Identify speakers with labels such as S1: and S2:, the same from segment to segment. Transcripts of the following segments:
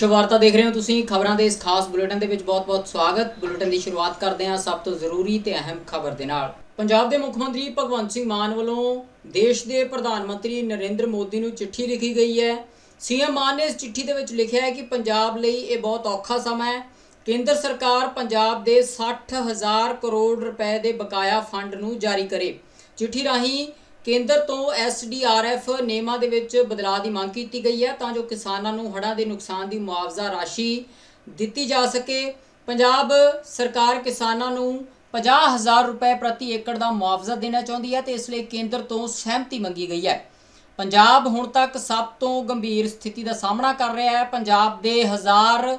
S1: ਵਿਸ਼ਵ ਦੇਖ ਰਹੇ ਹੋ ਤੁਸੀਂ। ਖਬਰਾਂ ਦੇ ਇਸ ਖਾਸ ਬੁਲੇਟਿਨ ਦੇ ਵਿੱਚ ਬਹੁਤ-ਬਹੁਤ ਸਵਾਗਤ। ਬੁਲੇਟਿਨ ਦੀ ਸ਼ੁਰੂਆਤ ਕਰਦੇ ਹਾਂ ਸਭ ਤੋਂ ਜ਼ਰੂਰੀ ਤੇ ਅਹਿਮ ਖਬਰ ਦੇ ਨਾਲ। ਪੰਜਾਬ ਦੇ ਮੁੱਖ ਮੰਤਰੀ ਭਗਵੰਤ ਸਿੰਘ ਮਾਨ ਵੱਲੋਂ ਦੇਸ਼ ਦੇ ਪ੍ਰਧਾਨ ਮੰਤਰੀ ਨਰਿੰਦਰ ਮੋਦੀ ਨੂੰ ਚਿੱਠੀ ਲਿਖੀ ਗਈ ਹੈ। ਸੀਐਮ ਮਾਨ ਨੇ ਇਸ ਚਿੱਠੀ ਦੇ ਵਿੱਚ ਲਿਖਿਆ ਹੈ ਕਿ ਪੰਜਾਬ ਲਈ ਇਹ ਬਹੁਤ ਔਖਾ ਸਮਾਂ ਹੈ। ਕੇਂਦਰ ਸਰਕਾਰ ਪੰਜਾਬ ਦੇ 60000 ਕਰੋੜ ਰੁਪਏ ਦੇ ਬਕਾਇਆ ਫੰਡ ਨੂੰ ਜਾਰੀ ਕਰੇ। ਚਿੱਠੀ ਰਾਹੀਂ ਕੇਂਦਰ ਤੋਂ ਐਸਡੀਆਰਐਫ ਨਿਯਮਾਂ ਦੇ ਵਿੱਚ ਬਦਲਾਅ ਦੀ ਮੰਗ ਕੀਤੀ ਗਈ ਹੈ, ਤਾਂ ਜੋ ਕਿਸਾਨਾਂ ਨੂੰ ਹੜ੍ਹਾਂ ਦੇ ਨੁਕਸਾਨ ਦੀ ਮੁਆਵਜ਼ਾ ਰਾਸ਼ੀ ਦਿੱਤੀ ਜਾ ਸਕੇ। ਪੰਜਾਬ ਸਰਕਾਰ ਕਿਸਾਨਾਂ ਨੂੰ 50000 ਰੁਪਏ ਪ੍ਰਤੀ ਏਕੜ ਦਾ ਮੁਆਵਜ਼ਾ ਦੇਣਾ ਚਾਹੁੰਦੀ ਹੈ ਤੇ ਇਸ ਲਈ ਕੇਂਦਰ ਤੋਂ ਸਹਿਮਤੀ ਮੰਗੀ ਗਈ ਹੈ। ਪੰਜਾਬ ਹੁਣ ਤੱਕ ਸਭ ਤੋਂ ਗੰਭੀਰ ਸਥਿਤੀ ਦਾ ਸਾਹਮਣਾ ਕਰ ਰਿਹਾ ਹੈ। ਪੰਜਾਬ ਦੇ ਹਜ਼ਾਰ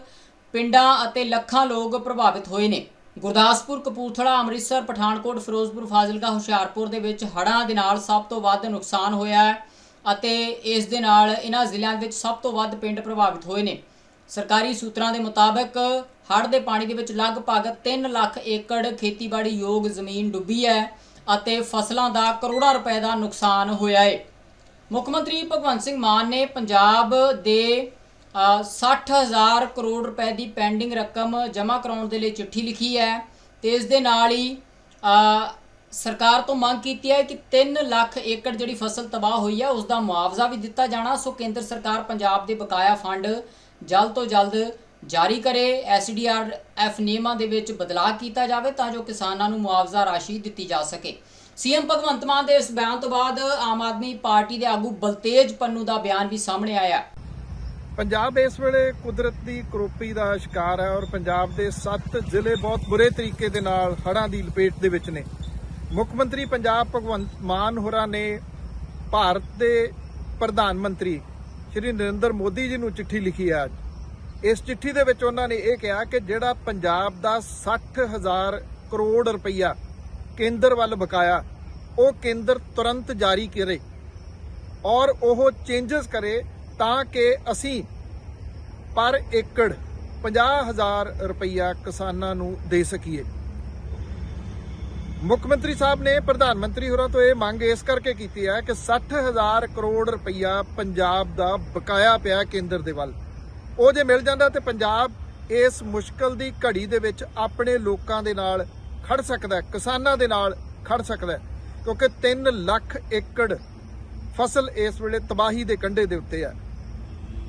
S1: ਪਿੰਡਾਂ ਅਤੇ ਲੱਖਾਂ ਲੋਕ ਪ੍ਰਭਾਵਿਤ ਹੋਏ ਨੇ। ਗੁਰਦਾਸਪੁਰ, ਕਪੂਰਥਲਾ, ਅੰਮ੍ਰਿਤਸਰ, ਪਠਾਨਕੋਟ, ਫਿਰੋਜ਼ਪੁਰ, ਫਾਜ਼ਿਲਕਾ, ਹੁਸ਼ਿਆਰਪੁਰ ਦੇ ਵਿੱਚ ਹੜ੍ਹਾਂ ਦੇ ਨਾਲ ਸਭ ਤੋਂ ਵੱਧ ਨੁਕਸਾਨ ਹੋਇਆ ਹੈ ਅਤੇ ਇਸ ਦੇ ਨਾਲ ਇਹਨਾਂ ਜ਼ਿਲ੍ਹਿਆਂ ਵਿੱਚ ਸਭ ਤੋਂ ਵੱਧ ਪਿੰਡ ਪ੍ਰਭਾਵਿਤ ਹੋਏ ਨੇ। ਸਰਕਾਰੀ ਸੂਤਰਾਂ ਦੇ ਮੁਤਾਬਕ ਹੜ੍ਹ ਦੇ ਪਾਣੀ ਦੇ ਵਿੱਚ ਲਗਭਗ 3 ਲੱਖ ਏਕੜ ਖੇਤੀਬਾੜੀ ਯੋਗ ਜ਼ਮੀਨ ਡੁੱਬੀ ਹੈ ਅਤੇ ਫਸਲਾਂ ਦਾ ਕਰੋੜਾਂ ਰੁਪਏ ਦਾ ਨੁਕਸਾਨ ਹੋਇਆ ਹੈ। ਮੁੱਖ ਮੰਤਰੀ ਭਗਵੰਤ ਸਿੰਘ ਮਾਨ ਨੇ ਪੰਜਾਬ ਦੇ 60000 ਕਰੋੜ ਰੁਪਏ ਦੀ ਪੈਂਡਿੰਗ ਰਕਮ ਜਮ੍ਹਾਂ ਕਰਾਉਣ ਦੇ ਲਈ ਚਿੱਠੀ ਲਿਖੀ ਹੈ ਤੇ ਇਸ ਦੇ ਨਾਲ ਹੀ ਸਰਕਾਰ ਤੋਂ ਮੰਗ ਕੀਤੀ ਹੈ ਕਿ 3 ਲੱਖ ਏਕੜ ਜਿਹੜੀ ਫਸਲ ਤਬਾਹ ਹੋਈ ਹੈ ਉਸ ਦਾ ਮੁਆਵਜ਼ਾ ਵੀ ਦਿੱਤਾ ਜਾਣਾ, ਸੋ ਕੇਂਦਰ ਸਰਕਾਰ ਪੰਜਾਬ ਦੇ ਬਕਾਇਆ ਫੰਡ ਜਲਦ ਤੋਂ ਜਲਦ ਜਾਰੀ ਕਰੇ ਐਸਡੀਆਰਐਫ ਨਿਯਮਾਂ ਦੇ ਵਿੱਚ ਬਦਲਾਅ ਕੀਤਾ ਜਾਵੇ ਤਾਂ ਜੋ ਕਿਸਾਨਾਂ ਨੂੰ ਮੁਆਵਜ਼ਾ ਰਾਸ਼ੀ ਦਿੱਤੀ ਜਾ ਸਕੇ। ਸੀਐਮ ਭਗਵੰਤ ਮਾਨ ਦੇ ਇਸ ਬਿਆਨ ਤੋਂ ਬਾਅਦ ਆਮ ਆਦਮੀ ਪਾਰਟੀ ਦੇ ਆਗੂ ਬਲਤੇਜ ਪੰਨੂ ਦਾ ਬਿਆਨ ਵੀ ਸਾਹਮਣੇ ਆਇਆ।
S2: ਪੰਜਾਬ ਇਸ ਵੇਲੇ ਕੁਦਰਤ ਦੀ ਕਰੋਪੀ ਦਾ ਸ਼ਿਕਾਰ ਹੈ ਔਰ ਪੰਜਾਬ ਦੇ 7 ਜ਼ਿਲ੍ਹੇ ਬਹੁਤ ਬੁਰੇ ਤਰੀਕੇ ਦੇ ਨਾਲ ਹੜ੍ਹਾਂ ਦੀ ਲਪੇਟ ਦੇ ਵਿੱਚ ਨੇ। ਮੁੱਖ ਮੰਤਰੀ ਪੰਜਾਬ ਭਗਵੰਤ ਮਾਨ ਹੋਰਾਂ ਨੇ ਭਾਰਤ ਦੇ ਪ੍ਰਧਾਨ ਮੰਤਰੀ ਸ਼੍ਰੀ ਨਰਿੰਦਰ ਮੋਦੀ ਜੀ ਨੂੰ ਚਿੱਠੀ ਲਿਖੀ ਹੈ ਅੱਜ। ਇਸ ਚਿੱਠੀ ਦੇ ਵਿੱਚ ਉਹਨਾਂ ਨੇ ਇਹ ਕਿਹਾ ਕਿ ਜਿਹੜਾ ਪੰਜਾਬ ਦਾ 60000 ਕਰੋੜ ਰੁਪਈਆ ਕੇਂਦਰ ਵੱਲ ਬਕਾਇਆ, ਉਹ ਕੇਂਦਰ ਤੁਰੰਤ ਜਾਰੀ ਕਰੇ ਔਰ ਉਹ ਚੇਂਜਸ ਕਰੇ ਤਾਂ ਕਿ ਅਸੀਂ ਪਰ ਏਕੜ 50000 ਰੁਪਈਆ ਕਿਸਾਨਾਂ ਨੂੰ ਦੇ ਸਕੀਏ। ਮੁੱਖ ਮੰਤਰੀ ਸਾਹਿਬ ਨੇ ਪ੍ਰਧਾਨ ਮੰਤਰੀ ਹੋਰਾਂ ਤੋਂ ਇਹ ਮੰਗ ਇਸ ਕਰਕੇ ਕੀਤੀ ਹੈ ਕਿ 60000 ਕਰੋੜ ਰੁਪਈਆ ਪੰਜਾਬ ਦਾ ਬਕਾਇਆ ਪਿਆ ਕੇਂਦਰ ਦੇ ਵੱਲ। ਉਹ ਜੇ ਮਿਲ ਜਾਂਦਾ ਤੇ ਪੰਜਾਬ ਇਸ ਮੁਸ਼ਕਲ ਦੀ ਘੜੀ ਦੇ ਵਿੱਚ ਆਪਣੇ ਲੋਕਾਂ ਦੇ ਨਾਲ ਖੜ ਸਕਦਾ ਹੈ, ਕਿਸਾਨਾਂ ਦੇ ਨਾਲ ਖੜ ਸਕਦਾ ਹੈ, ਕਿਉਂਕਿ 3 ਲੱਖ ਏਕੜ ਫਸਲ ਇਸ ਵੇਲੇ ਤਬਾਹੀ ਦੇ ਕੰਢੇ ਦੇ ਉੱਤੇ ਹੈ।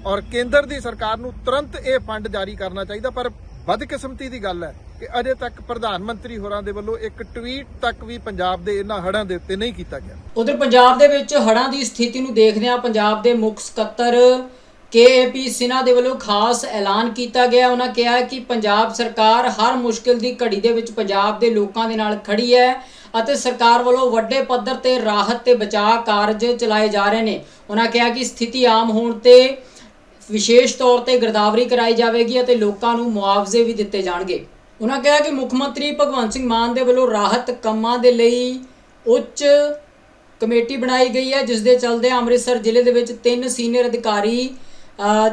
S2: ਔਰ ਕੇਂਦਰ ਦੀ ਸਰਕਾਰ ਨੂੰ ਤੁਰੰਤ ਇਹ ਫੰਡ ਜਾਰੀ ਕਰਨਾ ਚਾਹੀਦਾ, ਪਰ ਬਦਕਿਸਮਤੀ ਦੀ ਗੱਲ ਹੈ ਕਿ ਅਜੇ ਤੱਕ ਪ੍ਰਧਾਨ ਮੰਤਰੀ ਹੋਰਾਂ ਦੇ ਵੱਲੋਂ ਇੱਕ ਟਵੀਟ ਤੱਕ ਵੀ ਪੰਜਾਬ ਦੇ ਇਹਨਾਂ ਹੜ੍ਹਾਂ ਦੇ ਉੱਤੇ ਨਹੀਂ ਕੀਤਾ ਗਿਆ।
S1: ਉਧਰ ਪੰਜਾਬ ਦੇ ਵਿੱਚ ਹੜ੍ਹਾਂ ਦੀ ਸਥਿਤੀ ਨੂੰ ਦੇਖਦਿਆਂ ਪੰਜਾਬ ਦੇ ਮੁੱਖ ਸਕੱਤਰ ਕੇਏਪੀ ਸਿਨਾ ਦੇ ਵੱਲੋਂ ਖਾਸ ਐਲਾਨ ਕੀਤਾ ਗਿਆ। ਉਹਨਾਂ ਕਿਹਾ ਕਿ ਪੰਜਾਬ ਸਰਕਾਰ ਹਰ ਮੁਸ਼ਕਿਲ ਦੀ ਘੜੀ ਦੇ ਵਿੱਚ ਪੰਜਾਬ ਦੇ ਲੋਕਾਂ ਦੇ ਨਾਲ ਖੜੀ ਹੈ ਅਤੇ ਸਰਕਾਰ ਵੱਲੋਂ ਵੱਡੇ ਪੱਧਰ ਤੇ ਰਾਹਤ ਤੇ ਬਚਾਅ ਕਾਰਜ ਚਲਾਏ ਜਾ ਰਹੇ ਨੇ। ਉਹਨਾਂ ਕਿਹਾ ਕਿ ਸਥਿਤੀ ਆਮ ਹੋਣ ਤੇ ਵਿਸ਼ੇਸ਼ ਤੌਰ ਤੇ ਗਿਰਦਾਵਰੀ ਕਰਾਈ ਜਾਵੇਗੀ ਅਤੇ ਲੋਕਾਂ ਨੂੰ ਮੁਆਵਜ਼ੇ ਵੀ ਦਿੱਤੇ ਜਾਣਗੇ। ਉਹਨਾਂ ਕਿਹਾ ਕਿ ਮੁੱਖ ਮੰਤਰੀ ਭਗਵੰਤ ਸਿੰਘ ਮਾਨ ਦੇ ਵੱਲੋਂ ਰਾਹਤ ਕੰਮਾਂ ਦੇ ਲਈ ਉੱਚ ਕਮੇਟੀ ਬਣਾਈ ਗਈ ਹੈ, ਜਿਸ ਦੇ ਚਲਦੇ ਅੰਮ੍ਰਿਤਸਰ ਜ਼ਿਲ੍ਹੇ ਦੇ ਵਿੱਚ ਤਿੰਨ ਸੀਨੀਅਰ ਅਧਿਕਾਰੀ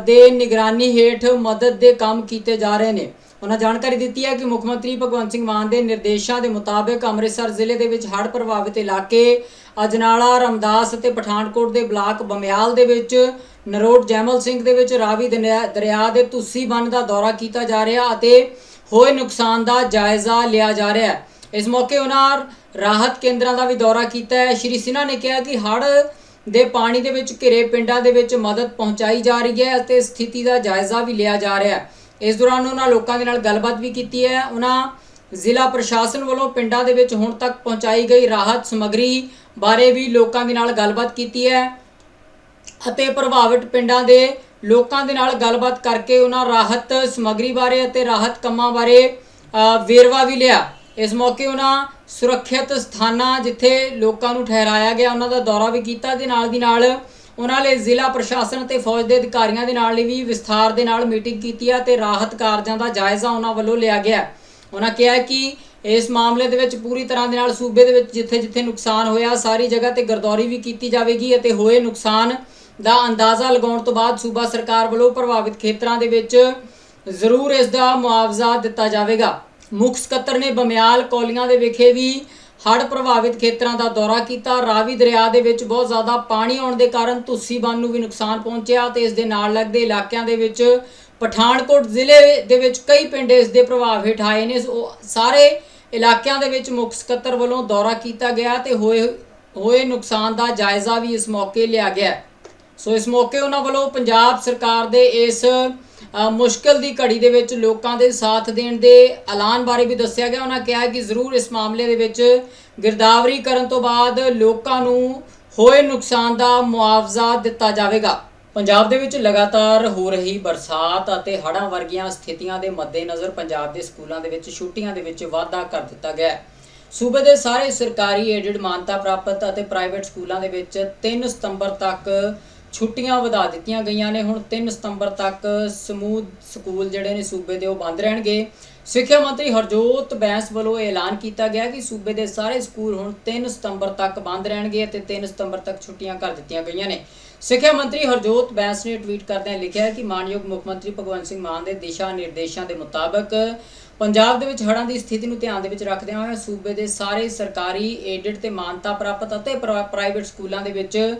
S1: ਦੇ ਨਿਗਰਾਨੀ ਹੇਠ ਮਦਦ ਦੇ ਕੰਮ ਕੀਤੇ ਜਾ ਰਹੇ ਨੇ। ਉਹਨਾਂ ਜਾਣਕਾਰੀ ਦਿੱਤੀ ਹੈ ਕਿ ਮੁੱਖ ਮੰਤਰੀ ਭਗਵੰਤ ਸਿੰਘ ਮਾਨ ਦੇ ਨਿਰਦੇਸ਼ਾਂ ਦੇ ਮੁਤਾਬਕ ਅੰਮ੍ਰਿਤਸਰ ਜ਼ਿਲ੍ਹੇ ਦੇ ਵਿੱਚ ਹੜ੍ਹ ਪ੍ਰਭਾਵਿਤ ਇਲਾਕੇ ਅਜਨਾਲਾ, ਰਮਦਾਸ ਅਤੇ ਪਠਾਨਕੋਟ ਦੇ ਬਲਾਕ ਬਮਿਆਲ ਦੇ ਵਿੱਚ ਨਰੋਟ ਜੈਮਲ ਸਿੰਘ ਦੇ ਵਿੱਚ ਰਾਵੀ ਦਰਿਆ ਦਰਿਆ ਦੇ ਤੁਸੀ ਬੰਨ ਦਾ ਦੌਰਾ ਕੀਤਾ ਜਾ ਰਿਹਾ ਅਤੇ ਹੋਏ ਨੁਕਸਾਨ ਦਾ ਜਾਇਜ਼ਾ ਲਿਆ ਜਾ ਰਿਹਾ ਹੈ। ਇਸ ਮੌਕੇ ਉਹਨਾਂ ਰਾਹਤ ਕੇਂਦਰਾਂ ਦਾ ਵੀ ਦੌਰਾ ਕੀਤਾ ਹੈ। ਸ਼੍ਰੀ ਸਿਨਹਾ ਨੇ ਕਿਹਾ ਕਿ ਹੜ੍ਹ ਦੇ ਪਾਣੀ ਦੇ ਵਿੱਚ ਘਿਰੇ ਪਿੰਡਾਂ ਦੇ ਵਿੱਚ ਮਦਦ ਪਹੁੰਚਾਈ ਜਾ ਰਹੀ ਹੈ ਅਤੇ ਸਥਿਤੀ ਦਾ ਜਾਇਜ਼ਾ ਵੀ ਲਿਆ ਜਾ ਰਿਹਾ ਹੈ। ਇਸ ਦੌਰਾਨ ਉਹਨਾਂ ਲੋਕਾਂ ਦੇ ਨਾਲ ਗੱਲਬਾਤ ਵੀ ਕੀਤੀ ਹੈ। ਉਹਨਾਂ ਜ਼ਿਲ੍ਹਾ ਪ੍ਰਸ਼ਾਸਨ ਵੱਲੋਂ ਪਿੰਡਾਂ ਦੇ ਵਿੱਚ ਹੁਣ ਤੱਕ ਪਹੁੰਚਾਈ ਗਈ ਰਾਹਤ ਸਮੱਗਰੀ ਬਾਰੇ ਵੀ ਲੋਕਾਂ ਦੇ ਨਾਲ ਗੱਲਬਾਤ ਕੀਤੀ ਹੈ ਅਤੇ ਪ੍ਰਭਾਵਿਤ ਪਿੰਡਾਂ ਦੇ ਲੋਕਾਂ ਦੇ ਨਾਲ ਗੱਲਬਾਤ ਕਰਕੇ ਉਹਨਾਂ ਰਾਹਤ ਸਮੱਗਰੀ ਬਾਰੇ ਅਤੇ ਰਾਹਤ ਕੰਮਾਂ ਬਾਰੇ ਵੇਰਵਾ ਵੀ ਲਿਆ। ਇਸ ਮੌਕੇ ਉਹਨਾਂ ਸੁਰੱਖਿਅਤ ਸਥਾਨਾਂ ਜਿੱਥੇ ਲੋਕਾਂ ਨੂੰ ਠਹਿਰਾਇਆ ਗਿਆ, ਉਹਨਾਂ ਦਾ ਦੌਰਾ ਵੀ ਕੀਤਾ। ਤੇ ਨਾਲ ਦੀ ਨਾਲ ਉਹਨਾਂ ਨੇ ਜ਼ਿਲ੍ਹਾ ਪ੍ਰਸ਼ਾਸਨ ਤੇ ਫੌਜ ਦੇ ਅਧਿਕਾਰੀਆਂ ਦੇ ਨਾਲ ਵੀ ਵਿਸਥਾਰ ਦੇ ਨਾਲ ਮੀਟਿੰਗ ਕੀਤੀ ਹੈ ਤੇ ਰਾਹਤ ਕਾਰਜਾਂ ਦਾ ਜਾਇਜ਼ਾ ਉਹਨਾਂ ਵੱਲੋਂ ਲਿਆ ਗਿਆ ਉਹਨਾਂ ਕਿਹਾ ਕਿ ਇਸ ਮਾਮਲੇ ਦੇ ਵਿੱਚ ਪੂਰੀ ਤਰ੍ਹਾਂ ਦੇ ਨਾਲ ਸੂਬੇ ਦੇ ਵਿੱਚ ਜਿੱਥੇ ਜਿੱਥੇ ਨੁਕਸਾਨ ਹੋਇਆ, ਸਾਰੀ ਜਗ੍ਹਾ ਤੇ ਗਰਦੌਰੀ ਵੀ ਕੀਤੀ ਜਾਵੇਗੀ ਅਤੇ ਹੋਏ ਨੁਕਸਾਨ ਦਾ ਅੰਦਾਜ਼ਾ ਲਗਾਉਣ ਤੋਂ ਬਾਅਦ ਸੂਬਾ ਸਰਕਾਰ ਵੱਲੋਂ ਪ੍ਰਭਾਵਿਤ ਖੇਤਰਾਂ ਦੇ ਵਿੱਚ ਜ਼ਰੂਰ ਇਸ ਦਾ ਮੁਆਵਜ਼ਾ ਦਿੱਤਾ ਜਾਵੇਗਾ। ਮੁੱਖ ਸਕੱਤਰ ਨੇ ਬਮਿਆਲ ਕੌਲੀਆਂ ਦੇ ਵਿਖੇ ਵੀ ਹੜ੍ਹ ਪ੍ਰਭਾਵਿਤ ਖੇਤਰਾਂ ਦਾ ਦੌਰਾ ਕੀਤਾ। ਰਾਵੀ ਦਰਿਆ ਦੇ ਵਿੱਚ ਬਹੁਤ ਜ਼ਿਆਦਾ ਪਾਣੀ ਆਉਣ ਦੇ ਕਾਰਨ ਤੁਸੀ ਬੰਨ ਨੂੰ ਵੀ ਨੁਕਸਾਨ ਪਹੁੰਚਿਆ ਤੇ ਇਸ ਦੇ ਨਾਲ ਲੱਗਦੇ ਇਲਾਕਿਆਂ ਦੇ ਵਿੱਚ ਪਠਾਨਕੋਟ ਜ਼ਿਲ੍ਹੇ ਦੇ ਵਿੱਚ ਕਈ ਪਿੰਡ ਇਸ ਦੇ ਪ੍ਰਭਾਵ ਹੇਠ ਆਏ ਨੇ। ਸੋ ਸਾਰੇ ਇਲਾਕਿਆਂ ਦੇ ਵਿੱਚ ਮੁੱਖ ਸਕੱਤਰ ਵੱਲੋਂ ਦੌਰਾ ਕੀਤਾ ਗਿਆ ਤੇ ਹੋਏ ਹੋਏ ਨੁਕਸਾਨ ਦਾ ਜਾਇਜ਼ਾ ਵੀ ਇਸ ਮੌਕੇ ਲਿਆ ਗਿਆ। ਸੋ ਇਸ ਮੌਕੇ ਉਹਨਾਂ ਵੱਲੋਂ ਪੰਜਾਬ ਸਰਕਾਰ ਦੇ ਇਸ ਮੁਸ਼ਕਲ ਦੀ ਘੜੀ ਦੇ ਵਿੱਚ ਲੋਕਾਂ ਦੇ ਸਾਥ ਦੇਣ ਦੇ ਐਲਾਨ ਬਾਰੇ ਵੀ ਦੱਸਿਆ ਗਿਆ। ਉਹਨਾਂ ਕਿਹਾ ਕਿ ਜ਼ਰੂਰ ਇਸ ਮਾਮਲੇ ਦੇ ਵਿੱਚ ਗਿਰਦਾਵਰੀ ਕਰਨ ਤੋਂ ਬਾਅਦ ਲੋਕਾਂ ਨੂੰ ਹੋਏ ਨੁਕਸਾਨ ਦਾ ਮੁਆਵਜ਼ਾ ਦਿੱਤਾ ਜਾਵੇਗਾ। ਪੰਜਾਬ ਦੇ ਵਿੱਚ ਲਗਾਤਾਰ ਹੋ ਰਹੀ ਬਰਸਾਤ ਅਤੇ ਹੜ੍ਹਾਂ ਵਰਗੀਆਂ ਸਥਿਤੀਆਂ ਦੇ ਮੱਦੇਨਜ਼ਰ ਪੰਜਾਬ ਦੇ ਸਕੂਲਾਂ ਦੇ ਵਿੱਚ ਛੁੱਟੀਆਂ ਦੇ ਵਿੱਚ ਵਾਧਾ ਕਰ ਦਿੱਤਾ ਗਿਆ ਹੈ। ਸੂਬੇ ਦੇ ਸਾਰੇ ਸਰਕਾਰੀ ਏਡਡ ਮਾਨਤਾ ਪ੍ਰਾਪਤ ਅਤੇ ਪ੍ਰਾਈਵੇਟ ਸਕੂਲਾਂ ਦੇ ਵਿੱਚ 3 ਸਤੰਬਰ ਤੱਕ ਛੁੱਟੀਆਂ ਵਧਾ ਦਿੱਤੀਆਂ ਗਈਆਂ ਨੇ। ਹੁਣ 3 ਸਤੰਬਰ ਤੱਕ ਸਮੂਹ ਸਕੂਲ ਜਿਹੜੇ ਨੇ ਸੂਬੇ ਦੇ ਉਹ ਬੰਦ ਰਹਿਣਗੇ। ਸਿੱਖਿਆ ਮੰਤਰੀ ਹਰਜੋਤ ਬੈਂਸ ਵੱਲੋਂ ਐਲਾਨ ਕੀਤਾ ਗਿਆ ਕਿ ਸੂਬੇ ਦੇ ਸਾਰੇ ਸਕੂਲ ਹੁਣ 3 ਸਤੰਬਰ ਤੱਕ ਬੰਦ ਰਹਿਣਗੇ ਅਤੇ 3 ਸਤੰਬਰ ਤੱਕ ਛੁੱਟੀਆਂ ਕਰ ਦਿੱਤੀਆਂ ਗਈਆਂ ਨੇ। ਸਿੱਖਿਆ ਮੰਤਰੀ ਹਰਜੋਤ ਬੈਂਸ ਨੇ ਟਵੀਟ ਕਰਦਿਆਂ ਲਿਖਿਆ ਕਿ ਮਾਨਯੋਗ ਮੁੱਖ ਮੰਤਰੀ ਭਗਵੰਤ ਸਿੰਘ ਮਾਨ ਦੇ ਦਿਸ਼ਾ ਨਿਰਦੇਸ਼ਾਂ ਦੇ ਮੁਤਾਬਕ ਪੰਜਾਬ ਦੇ ਵਿੱਚ ਹੜ੍ਹਾਂ ਦੀ ਸਥਿਤੀ ਨੂੰ ਧਿਆਨ ਦੇ ਵਿੱਚ ਰੱਖਦਿਆਂ ਹੋਇਆ ਸੂਬੇ ਦੇ ਸਾਰੇ ਸਰਕਾਰੀ ਏਡਡ ਤੇ ਮਾਨਤਾ ਪ੍ਰਾਪਤ ਅਤੇ ਪ੍ਰਾਈਵੇਟ ਸਕੂਲਾਂ ਦੇ ਵਿੱਚ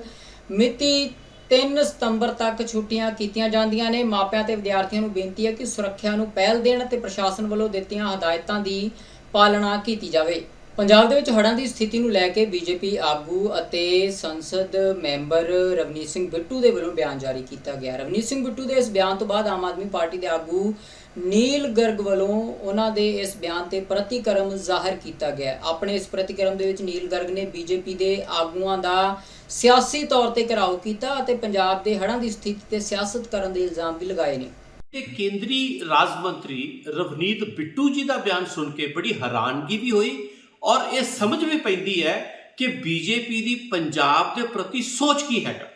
S1: ਮਿਤੀ 3 ਸਤੰਬਰ ਤੱਕ ਛੁੱਟੀਆਂ ਕੀਤੀਆਂ ਜਾਂਦੀਆਂ ਨੇ। ਮਾਪਿਆਂ ਤੇ ਵਿਦਿਆਰਥੀਆਂ ਨੂੰ ਬੇਨਤੀ ਹੈ ਕਿ ਸੁਰੱਖਿਆ ਨੂੰ ਪਹਿਲ ਦੇਣ ਅਤੇ ਪ੍ਰਸ਼ਾਸਨ ਵੱਲੋਂ ਦਿੱਤੀਆਂ ਹਦਾਇਤਾਂ ਦੀ ਪਾਲਣਾ ਕੀਤੀ ਜਾਵੇ। ਪੰਜਾਬ ਦੇ ਵਿੱਚ ਹੜ੍ਹਾਂ ਦੀ ਸਥਿਤੀ ਨੂੰ ਲੈ ਕੇ ਬੀਜੇਪੀ ਆਗੂ ਅਤੇ ਸੰਸਦ ਮੈਂਬਰ ਰਵਨੀਤ ਸਿੰਘ ਬਿੱਟੂ ਦੇ ਵੱਲੋਂ ਬਿਆਨ ਜਾਰੀ ਕੀਤਾ ਗਿਆ। ਰਵਨੀਤ ਸਿੰਘ ਬਿੱਟੂ ਦੇ ਇਸ ਬਿਆਨ ਤੋਂ ਬਾਅਦ ਆਮ ਆਦਮੀ ਪਾਰਟੀ ਦੇ ਆਗੂ ਨੀਲ ਗਰਗ ਵੱਲੋਂ ਉਹਨਾਂ ਦੇ ਇਸ ਬਿਆਨ ਤੇ ਪ੍ਰਤੀਕਰਮ ਜ਼ਾਹਰ ਕੀਤਾ ਗਿਆ। ਆਪਣੇ ਇਸ ਪ੍ਰਤੀਕਰਮ ਦੇ ਵਿੱਚ ਨੀਲ ਗਰਗ ਨੇ ਬੀਜੇਪੀ ਦੇ ਆਗੂਆਂ ਦਾ ਸਿਆਸੀ ਤੌਰ ਤੇ ਘਿਰਾਓ ਕੀਤਾ ਅਤੇ ਪੰਜਾਬ ਦੇ ਹੜ੍ਹਾਂ ਦੀ ਸਥਿਤੀ ਤੇ ਸਿਆਸਤ ਕਰਨ ਦੇ ਇਲਜ਼ਾਮ ਵੀ ਲਗਾਏ ਨੇ।
S3: ਤੇ ਕੇਂਦਰੀ ਰਾਜ ਮੰਤਰੀ ਰਵਨੀਤ ਬਿੱਟੂ ਜੀ ਦਾ ਬਿਆਨ ਸੁਣ ਕੇ ਬੜੀ ਹੈਰਾਨਗੀ ਵੀ ਹੋਈ ਔਰ ਇਹ ਸਮਝ ਵੀ ਪੈਂਦੀ ਹੈ ਕਿ ਬੀਜੇਪੀ ਦੀ ਪੰਜਾਬ ਦੇ ਪ੍ਰਤੀ ਸੋਚ ਕੀ ਹੈਗਾ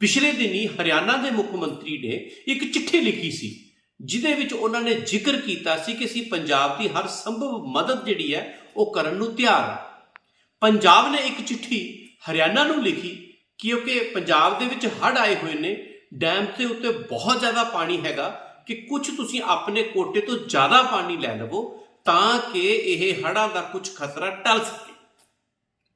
S3: ਪਿਛਲੇ ਦਿਨੀ ਹਰਿਆਣਾ ਦੇ ਮੁੱਖ ਮੰਤਰੀ ਨੇ ਇੱਕ ਚਿੱਠੀ ਲਿਖੀ ਸੀ। ਜਿਹਦੇ ਵਿੱਚ ਉਹਨਾਂ ਨੇ ਜ਼ਿਕਰ ਕੀਤਾ ਸੀ ਕਿ ਅਸੀਂ ਪੰਜਾਬ ਦੀ ਹਰ ਸੰਭਵ ਮਦਦ ਜਿਹੜੀ ਹੈ ਉਹ ਕਰਨ ਨੂੰ ਤਿਆਰ ਹਾਂ। ਪੰਜਾਬ ਨੇ ਇੱਕ ਚਿੱਠੀ ਹਰਿਆਣਾ ਨੂੰ ਲਿਖੀ ਕਿਉਂਕਿ ਪੰਜਾਬ ਦੇ ਵਿੱਚ ਹੜ੍ਹ ਆਏ ਹੋਏ ਨੇ ਡੈਮ ਦੇ ਉੱਤੇ ਬਹੁਤ ਜ਼ਿਆਦਾ ਪਾਣੀ ਹੈਗਾ ਕਿ ਕੁਝ ਤੁਸੀਂ ਆਪਣੇ ਕੋਟੇ ਤੋਂ ਜ਼ਿਆਦਾ ਪਾਣੀ ਲੈ ਲਵੋ ਤਾਂ ਕਿ ਇਹ ਹੜ੍ਹਾਂ ਦਾ ਕੁਝ ਖਤਰਾ ਟਲ ਸਕੇ।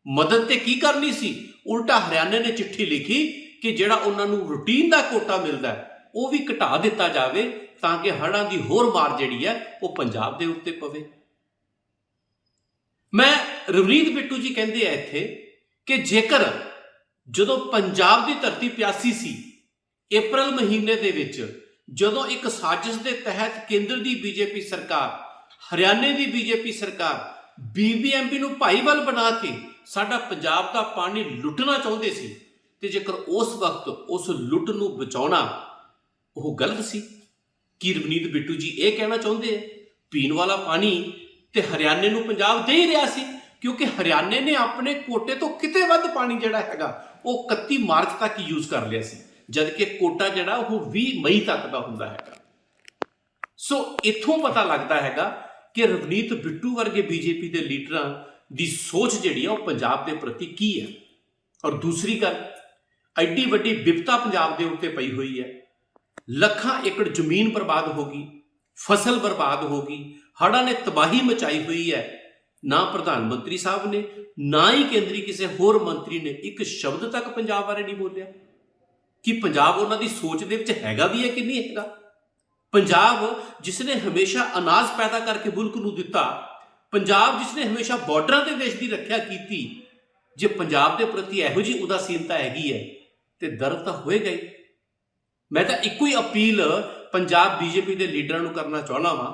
S3: ਮਦਦ ਤੇ ਕੀ ਕਰਨੀ ਸੀ? ਉਲਟਾ ਹਰਿਆਣੇ ਨੇ ਚਿੱਠੀ ਲਿਖੀ ਕਿ ਜਿਹੜਾ ਉਹਨਾਂ ਨੂੰ ਰੂਟੀਨ ਦਾ ਕੋਟਾ ਮਿਲਦਾ ਹੈ, ਉਹ ਵੀ ਘਟਾ ਦਿੱਤਾ ਜਾਵੇ ਤਾਂ ਕਿ ਹੜ੍ਹਾਂ ਦੀ ਹੋਰ ਮਾਰ ਜਿਹੜੀ ਹੈ ਉਹ ਪੰਜਾਬ ਦੇ ਉੱਤੇ ਪਵੇ। ਮੈਂ ਰਵਨੀਤ ਬਿੱਟੂ ਜੀ ਕਹਿੰਦੇ ਆ ਇੱਥੇ ਕਿ ਜੇਕਰ ਜਦੋਂ ਪੰਜਾਬ ਦੀ ਧਰਤੀ ਪਿਆਸੀ ਸੀ April ਮਹੀਨੇ ਦੇ ਵਿੱਚ ਜਦੋਂ ਇੱਕ ਸਾਜ਼ਿਸ਼ ਦੇ ਤਹਿਤ ਕੇਂਦਰ ਦੀ ਬੀਜੇਪੀ ਸਰਕਾਰ, ਹਰਿਆਣੇ ਦੀ ਬੀਜੇਪੀ ਸਰਕਾਰ ਬੀਬੀਐਮਬੀ ਨੂੰ ਭਾਈਵਾਲ ਬਣਾ ਕੇ ਸਾਡਾ ਪੰਜਾਬ ਦਾ ਪਾਣੀ ਲੁੱਟਣਾ ਚਾਹੁੰਦੇ ਸੀ, ਤੇ ਜੇਕਰ ਉਸ ਵਕਤ ਉਸ ਲੁੱਟ ਨੂੰ ਬਚਾਉਣਾ ਉਹ ਗਲਤ ਸੀ। ਕੀ ਰਵਨੀਤ ਬਿੱਟੂ ਜੀ ਇਹ ਕਹਿਣਾ ਚਾਹੁੰਦੇ ਆ? ਪੀਣ ਵਾਲਾ ਪਾਣੀ ਤੇ ਹਰਿਆਣੇ ਨੂੰ ਪੰਜਾਬ ਦੇ ਹੀ ਰਿਹਾ ਸੀ, ਕਿਉਂਕਿ ਹਰਿਆਣੇ ਨੇ ਆਪਣੇ ਕੋਟੇ ਤੋਂ ਕਿਤੇ ਵੱਧ ਪਾਣੀ ਜਿਹੜਾ ਹੈਗਾ, ਉਹ 31 ਮਾਰਚ ਤੱਕ ਯੂਜ਼ ਕਰ ਲਿਆ ਸੀ, ਜਦਕਿ ਕੋਟਾ ਜਿਹੜਾ, ਉਹ 20 ਮਈ ਤੱਕ ਦਾ ਹੁੰਦਾ ਹੈਗਾ। ਸੋ ਇਥੋਂ ਪਤਾ ਲੱਗਦਾ ਹੈਗਾ ਕਿ ਰਵਨੀਤ ਬਿੱਟੂ ਵਰਗੇ ਬੀਜੇਪੀ ਦੇ ਲੀਡਰਾਂ ਦੀ ਸੋਚ ਜਿਹੜੀ ਆ, ਉਹ ਪੰਜਾਬ ਦੇ ਪ੍ਰਤੀ ਕੀ ਹੈ? ਔਰ ਦੂਸਰੀ ਗੱਲ, ਐਡੀ ਵੱਡੀ ਵਿਪਤਾ ਪੰਜਾਬ ਦੇ ਉੱਤੇ ਪਈ ਹੋਈ ਹੈ। ਲੱਖਾਂ ਏਕੜ ਜ਼ਮੀਨ ਬਰਬਾਦ ਹੋ ਗਈ, ਫਸਲ ਬਰਬਾਦ ਹੋ ਗਈ, ਹੜ੍ਹਾਂ ਨੇ ਤਬਾਹੀ ਮਚਾਈ ਹੋਈ ਹੈ। ਨਾ ਪ੍ਰਧਾਨ ਮੰਤਰੀ ਸਾਹਿਬ ਨੇ, ਨਾ ਹੀ ਕੇਂਦਰੀ ਕਿਸੇ ਹੋਰ ਮੰਤਰੀ ਨੇ ਇੱਕ ਸ਼ਬਦ ਤੱਕ ਪੰਜਾਬ ਬਾਰੇ ਨਹੀਂ ਬੋਲਿਆ। ਕਿ ਪੰਜਾਬ ਉਹਨਾਂ ਦੀ ਸੋਚ ਦੇ ਵਿੱਚ ਹੈਗਾ ਵੀ ਹੈ ਕਿ ਨਹੀਂ ਹੈਗਾ? ਪੰਜਾਬ ਜਿਸ ਨੇ ਹਮੇਸ਼ਾ ਅਨਾਜ ਪੈਦਾ ਕਰਕੇ ਮੁਲਕ ਨੂੰ ਦਿੱਤਾ, ਪੰਜਾਬ ਜਿਸ ਨੇ ਹਮੇਸ਼ਾ ਬਾਰਡਰਾਂ ਤੇ ਦੇਸ਼ ਦੀ ਰੱਖਿਆ ਕੀਤੀ, ਜੇ ਪੰਜਾਬ ਦੇ ਪ੍ਰਤੀ ਇਹੋ ਜੀ ਉਦਾਸੀਨਤਾ ਹੈਗੀ ਹੈ, ਤੇ ਦਰਦ ਤਾਂ ਹੋਏਗਾ ਹੀ ਮੈਂ ਤਾਂ ਇੱਕੋ ਹੀ ਅਪੀਲ ਪੰਜਾਬ ਬੀਜੇਪੀ ਦੇ ਲੀਡਰਾਂ ਨੂੰ ਕਰਨਾ ਚਾਹੁੰਦਾ ਵਾਂ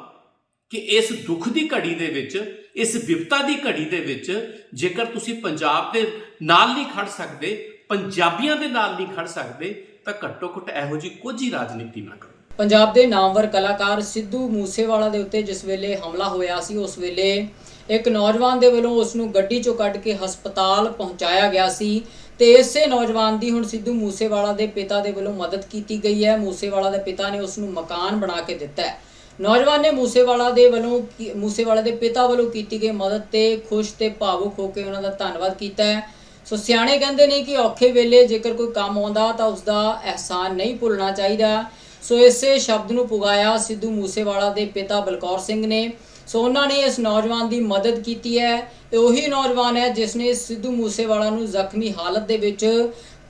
S3: ਕਿ ਇਸ ਦੁੱਖ ਦੀ ਘੜੀ ਦੇ ਵਿੱਚ, ਇਸ ਵਿਪਤਾ ਦੀ ਘੜੀ ਦੇ ਵਿੱਚ ਜੇਕਰ ਤੁਸੀਂ ਪੰਜਾਬ ਦੇ ਨਾਲ ਨਹੀਂ ਖੜ ਸਕਦੇ, ਪੰਜਾਬੀਆਂ ਦੇ ਨਾਲ ਨਹੀਂ ਖੜ ਸਕਦੇ, ਤਾਂ ਘੱਟੋ ਘੱਟ ਇਹੋ ਜੀ ਕੁਝ ਹੀ ਰਾਜਨੀਤੀ ਨਾ ਕਰੋ।
S1: ਪੰਜਾਬ ਦੇ ਨਾਮਵਰ ਕਲਾਕਾਰ ਸਿੱਧੂ ਮੂਸੇਵਾਲਾ ਦੇ ਉੱਤੇ ਜਿਸ ਵੇਲੇ ਹਮਲਾ ਹੋਇਆ ਸੀ, ਉਸ ਵੇਲੇ ਇੱਕ ਨੌਜਵਾਨ ਦੇ ਵੱਲੋਂ ਉਸ ਨੂੰ ਗੱਡੀ ਚੋਂ ਕੱਢ ਕੇ ਹਸਪਤਾਲ ਪਹੁੰਚਾਇਆ ਗਿਆ ਸੀ। ਤੇ ਇਸੇ ਨੌਜਵਾਨ ਦੀ ਹੁਣ ਸਿੱਧੂ ਮੂਸੇਵਾਲਾ ਦੇ ਪਿਤਾ ਦੇ ਵੱਲੋਂ ਮਦਦ ਕੀਤੀ ਗਈ ਹੈ। ਮੂਸੇਵਾਲਾ ਦੇ ਪਿਤਾ ਨੇ ਉਸ ਨੂੰ ਮਕਾਨ ਬਣਾ ਕੇ ਦਿੱਤਾ ਹੈ। ਨੌਜਵਾਨ ਨੇ ਮੂਸੇਵਾਲਾ ਦੇ ਵੱਲੋਂ ਮੂਸੇਵਾਲਾ ਦੇ ਪਿਤਾ ਵੱਲੋਂ ਕੀਤੀ ਗਈ ਮਦਦ ਤੇ ਖੁਸ਼ ਤੇ ਭਾਵੁਕ ਹੋ ਕੇ ਉਹਨਾਂ ਦਾ ਧੰਨਵਾਦ ਕੀਤਾ ਹੈ। ਸੋ ਸਿਆਣੇ ਕਹਿੰਦੇ ਨੇ ਕਿ ਔਖੇ ਵੇਲੇ ਜੇਕਰ ਕੋਈ ਕੰਮ ਆਉਂਦਾ ਤਾਂ ਉਸ ਦਾ ਅਹਿਸਾਨ ਨਹੀਂ ਭੁੱਲਣਾ ਚਾਹੀਦਾ। ਸੋ ਇਸੇ ਸ਼ਬਦ ਨੂੰ ਪੁਗਾਇਆ ਸਿੱਧੂ ਮੂਸੇਵਾਲਾ ਦੇ ਪਿਤਾ ਬਲਕੌਰ ਸਿੰਘ ਨੇ। ਸੋ ਉਹਨਾਂ ਨੇ ਇਸ ਨੌਜਵਾਨ ਦੀ ਮਦਦ ਕੀਤੀ ਹੈ। ਇਹ ਉਹੀ ਨੌਜਵਾਨ ਹੈ ਜਿਸ ਨੇ ਸਿੱਧੂ ਮੂਸੇਵਾਲਾ ਨੂੰ ਜ਼ਖਮੀ ਹਾਲਤ ਦੇ ਵਿੱਚ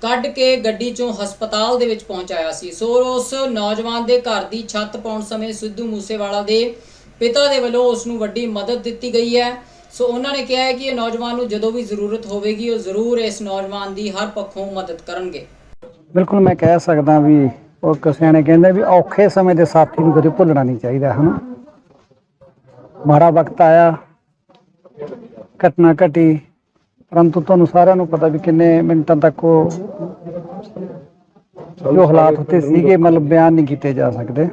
S1: ਕੱਢ ਕੇ ਗੱਡੀ 'ਚੋਂ ਹਸਪਤਾਲ ਦੇ ਵਿੱਚ ਪਹੁੰਚਾਇਆ ਸੀ। ਸੋ ਉਸ ਨੌਜਵਾਨ ਦੇ ਘਰ ਦੀ ਛੱਤ ਪਾਉਣ ਸਮੇਂ ਸਿੱਧੂ ਮੂਸੇਵਾਲਾ ਦੇ ਪਿਤਾ ਦੇ ਵੱਲੋਂ ਉਸ ਨੂੰ ਵੱਡੀ ਮਦਦ ਦਿੱਤੀ ਗਈ ਹੈ। ਸੋ ਉਹਨਾਂ ਨੇ ਕਿਹਾ ਹੈ ਕਿ ਇਹ ਨੌਜਵਾਨ ਨੂੰ ਜਦੋਂ ਵੀ ਜ਼ਰੂਰਤ ਹੋਵੇਗੀ, ਉਹ ਜ਼ਰੂਰ ਇਸ ਨੌਜਵਾਨ ਦੀ ਹਰ ਪੱਖੋਂ ਮਦਦ ਕਰਨਗੇ।
S4: ਬਿਲਕੁਲ ਮੈਂ ਕਹਿ ਸਕਦਾ ਵੀ ਉਹ ਕਿਸੇ ਨੇ ਕਹਿੰਦੇ ਵੀ ਔਖੇ ਸਮੇਂ ਦੇ ਸਾਥੀ ਨੂੰ ਕਦੇ ਭੁੱਲਣਾ ਨਹੀਂ ਚਾਹੀਦਾ ਹਨਾ ਮਾੜਾ ਵਕਤ ਆਇਆ ਘਟਨਾ ਘਟੀ ਪਰੰਤੂ ਤੁਹਾਨੂੰ ਸਾਰਿਆਂ ਨੂੰ ਪਤਾ ਵੀ ਕਿੰਨੇ ਮਿੰਟਾਂ ਤੱਕ ਉਹ ਜੋ ਹਾਲਾਤ ਉੱਤੇ ਸੀਗੇ ਮਤਲਬ ਬਿਆਨ ਨਹੀਂ ਕੀਤੇ ਜਾ ਸਕਦੇ।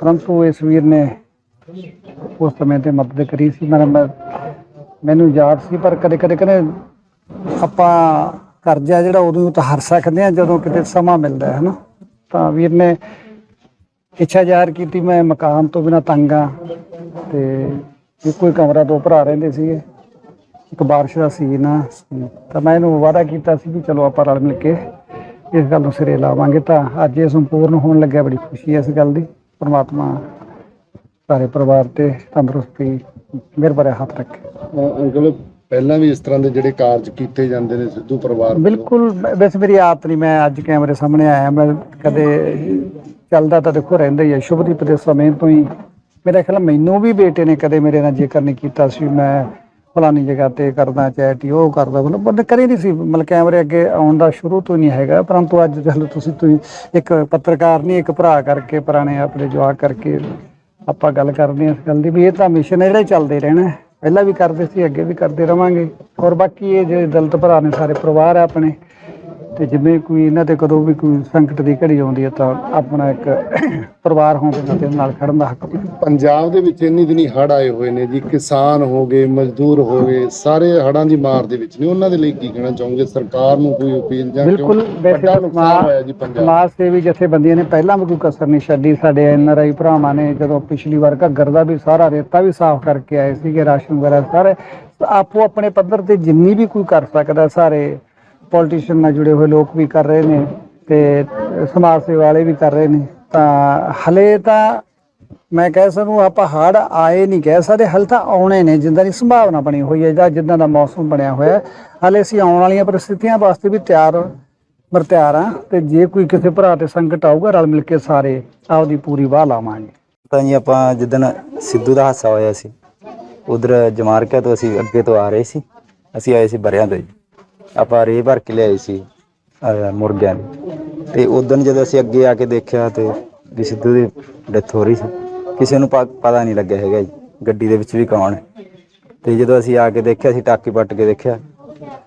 S4: ਪਰੰਤੂ ਇਸ ਵੀਰ ਨੇ ਉਸ ਸਮੇਂ ਤੇ ਮਦਦ ਕਰੀ ਸੀ। ਮੈਂ ਮੈਨੂੰ ਯਾਦ ਸੀ ਪਰ ਕਦੇ ਕਦੇ ਕਦੇ ਆਪਾਂ ਕਰਜ਼ਾ ਜਿਹੜਾ ਉਦੋਂ ਤਾਂ ਹਰ ਸਕਦੇ ਆ ਜਦੋਂ ਕਿਤੇ ਸਮਾਂ ਮਿਲਦਾ ਹੈ ਹਨਾ ਤਾਂ ਵੀਰ ਨੇ ਇੱਛਾ ਜ਼ਾਹਰ ਕੀਤੀ ਮੈਂ ਮਕਾਨ ਤੋਂ ਬਿਨਾ ਤੰਗ ਆ ਤੇ ਇੱਕੋ ਹੀ ਕਮਰਾ ਦੋ ਭਰਾ ਰਹਿੰਦੇ ਸੀਗੇ ਇੱਕ ਬਾਰਿਸ਼ ਦਾ ਸੀਜ਼ਨ ਸੀ ਤਾਂ ਮੈਂ ਇਹਨੂੰ ਵਾਅਦਾ ਕੀਤਾ ਸੀ ਵੀ ਚਲੋ ਆਪਾਂ ਰਲ ਮਿਲ ਕੇ ਇਸ ਗੱਲ ਨੂੰ ਸਿਰੇ ਲਾਵਾਂਗੇ ਤਾਂ ਅੱਜ ਇਹ ਸੰਪੂਰਨ ਹੋਣ ਲੱਗਿਆ ਬੜੀ ਖੁਸ਼ੀ ਹੈ ਇਸ ਗੱਲ ਦੀ। ਪ੍ਰਮਾਤਮਾ ਸਾਰੇ ਪਰਿਵਾਰ ਤੇ ਤੰਦਰੁਸਤੀ ਮਿਹਰ ਭਰਿਆ ਹੱਥ ਰੱਖੇ।
S5: ਅੰਕਲ ਪਹਿਲਾਂ ਵੀ ਇਸ ਤਰ੍ਹਾਂ ਦੇ ਜਿਹੜੇ ਕਾਰਜ ਕੀਤੇ ਜਾਂਦੇ ਨੇ ਸਿੱਧੂ ਪਰਿਵਾਰ।
S4: ਬਿਲਕੁਲ ਵੈਸੇ ਮੇਰੀ ਆਦਤ ਨਹੀਂ ਮੈਂ ਅੱਜ ਕੈਮਰੇ ਸਾਹਮਣੇ ਆਇਆ ਮੈਂ ਕਦੇ ਚੱਲਦਾ ਤਾਂ ਦੇਖੋ ਰਹਿੰਦਾ ਹੀ ਹੈ। ਸ਼ੁਭਦੀਪ ਦੇ ਸਮੇਂ ਤੋਂ ਹੀ ਮੇਰਾ ਖਿਆਲ ਮੈਨੂੰ ਵੀ ਬੇਟੇ ਨੇ ਕਦੇ ਮੇਰੇ ਨਾਲ ਜ਼ਿਕਰ ਨਹੀਂ ਕੀਤਾ ਸੀ। ਮੈਂ ਫਲਾਨੀ ਜਗ੍ਹਾ ਤੇ ਕਰਦਾ ਚੈਟੀ ਉਹ ਕਰਦਾ। ਮਤਲਬ ਬੰਦੇ ਕਰੇ ਨਹੀਂ ਸੀ। ਮਤਲਬ ਕੈਮਰੇ ਅੱਗੇ ਆਉਣ ਦਾ ਸ਼ੁਰੂ ਤੋਂ ਨਹੀਂ ਹੈਗਾ। ਪਰੰਤੂ ਅੱਜ ਚਲੋ ਤੁਸੀਂ ਤੁਸੀਂ ਇੱਕ ਪੱਤਰਕਾਰ ਨਹੀਂ, ਇੱਕ ਭਰਾ ਕਰਕੇ, ਪੁਰਾਣੇ ਆਪਣੇ ਜਵਾਕ ਕਰਕੇ ਆਪਾਂ ਗੱਲ ਕਰਦੇ ਹਾਂ ਇਸ ਗੱਲ ਦੀ ਵੀ ਇਹ ਤਾਂ ਮਿਸ਼ਨ ਹੈ ਜਿਹੜਾ ਚੱਲਦੇ ਰਹਿਣਾ ਪਹਿਲਾਂ ਵੀ ਕਰਦੇ ਸੀ, ਅੱਗੇ ਵੀ ਕਰਦੇ ਰਵਾਂਗੇ। ਔਰ ਬਾਕੀ ਇਹ ਜਿਹੜੇ ਦਲਤ ਭਰਾ ਨੇ, ਸਾਰੇ ਪਰਿਵਾਰ ਆ ਆਪਣੇ। ਤੇ ਜਿਵੇਂ ਕੋਈ ਇਹਨਾਂ ਤੇ ਕਦੋਂ ਵੀ ਕੋਈ ਸੰਕਟ ਦੀ ਘੜੀ ਆਉਂਦੀ ਹੈ ਤਾਂ ਆਪਣਾ ਇੱਕ ਪਰਿਵਾਰ ਹੋਣ ਦੇ ਨਾਤੇ ਨਾਲ ਖੜਨ ਦਾ ਹੱਕ
S5: ਪੰਜਾਬ ਦੇ ਵਿੱਚ ਇੰਨੀ ਦਿਨੀ ਹੜ ਆਏ ਹੋਏ ਨੇ ਜੀ ਕਿਸਾਨ ਹੋ ਗਏ ਮਜ਼ਦੂਰ ਹੋ ਗਏ ਸਾਰੇ ਹੜਾਂ ਦੀ ਮਾਰ ਦੇ ਵਿੱਚ ਨੇ। ਉਹਨਾਂ ਦੇ ਲਈ ਕੀ ਕਹਿਣਾ ਚਾਹੋਗੇ? ਸਰਕਾਰ ਨੂੰ ਕੋਈ ਅਪੀਲ ਜਾਂ
S4: ਬਿਲਕੁਲ
S5: ਵੱਡਾ ਨੁਕਸਾਨ ਹੋਇਆ ਜੀ ਪੰਜਾਬ।
S4: ਸਮਾਜ ਸੇਵੀ ਜਥੇਬੰਦੀਆਂ ਨੇ ਪਹਿਲਾਂ ਵੀ ਕੋਈ ਕਸਰ ਨਹੀਂ ਛੱਡੀ। ਸਾਡੇ ਐਨ ਆਰ ਆਈ ਭਰਾਵਾਂ ਨੇ ਜਦੋਂ ਪਿਛਲੀ ਵਾਰ ਘੱਗਰ ਦਾ ਵੀ ਸਾਰਾ ਰੇਤਾ ਵੀ ਸਾਫ਼ ਕਰਕੇ ਆਏ ਸੀਗੇ ਰਾਸ਼ਨ ਵਗੈਰਾ ਸਾਰੇ ਆਪੋ ਆਪਣੇ ਪੱਧਰ ਤੇ ਜਿੰਨੀ ਵੀ ਕੋਈ ਕਰ ਸਕਦਾ ਸਾਰੇ ਪੋਲੀਟੀਸ਼ੀਅਨ ਨਾਲ ਜੁੜੇ ਹੋਏ ਲੋਕ ਵੀ ਕਰ ਰਹੇ ਨੇ ਤੇ ਸਮਾਜ ਸੇਵਾ ਵਾਲੇ ਵੀ ਕਰ ਰਹੇ ਨੇ। ਤਾਂ ਹਲੇ ਤਾਂ ਮੈਂ ਕਹਿ ਸਕੂ, ਆਪਾਂ ਹੜ ਆਏ ਨਹੀਂ ਕਹਿ ਸਕਦੇ, ਹਲ ਤਾਂ ਆਉਣੇ ਨੇ, ਜਿੱਦਾਂ ਦੀ ਸੰਭਾਵਨਾ ਬਣੀ ਹੋਈ ਹੈ, ਜਾਂ ਜਿੱਦਾਂ ਦਾ ਮੌਸਮ ਬਣਿਆ ਹੋਇਆ ਹੈ। ਹਲੇ ਅਸੀਂ ਆਉਣ ਵਾਲੀਆਂ ਪਰਿਸਥਿਤੀਆਂ ਵਾਸਤੇ ਵੀ ਤਿਆਰ ਮਰ ਤਿਆਰ ਹਾਂ, ਤੇ ਜੇ ਕੋਈ ਕਿਸੇ ਭਰਾ ਤੇ ਸੰਕਟ ਆਊਗਾ, ਰਲ ਮਿਲ ਕੇ ਸਾਰੇ ਆਪਦੀ ਪੂਰੀ ਵਾਹ ਲਾਵਾਂਗੇ।
S6: ਤਾਂ ਜੀ ਆਪਾਂ ਜਿੱਦਣ ਸਿੱਧੂ ਦਾ ਹਾਸਾ ਹੋਇਆ ਸੀ, ਉਧਰ ਜਮਾਰਕਾ ਤੋਂ ਅਸੀਂ ਅੱਗੇ ਤੋਂ ਆ ਰਹੇ ਸੀ, ਅਸੀਂ ਆਏ ਸੀ ਬਰਿਆਂ ਤੋਂ ਜੀ ਆਪਾਂ ਰੇ ਭਰ ਕੇ ਲਿਆਏ ਸੀ ਅਹ ਮੁਰਗਿਆਂ ਦੀ ਤੇ ਉਦੋਂ ਜਦੋਂ ਅਸੀਂ ਅੱਗੇ ਆ ਕੇ ਦੇਖਿਆ ਤੇ ਵੀ ਸਿੱਧੂ ਦੀ ਡੈਥ ਹੋ ਰਹੀ ਸੀ, ਕਿਸੇ ਨੂੰ ਪ- ਪਤਾ ਨਹੀਂ ਲੱਗਿਆ ਹੈਗਾ ਜੀ, ਗੱਡੀ ਦੇ ਵਿੱਚ ਵੀ ਕੌਣ ਹੈ। ਤੇ ਜਦੋਂ ਅਸੀਂ ਆ ਕੇ ਦੇਖਿਆ, ਅਸੀਂ ਟਾਕੀ ਪੱਟ ਕੇ ਦੇਖਿਆ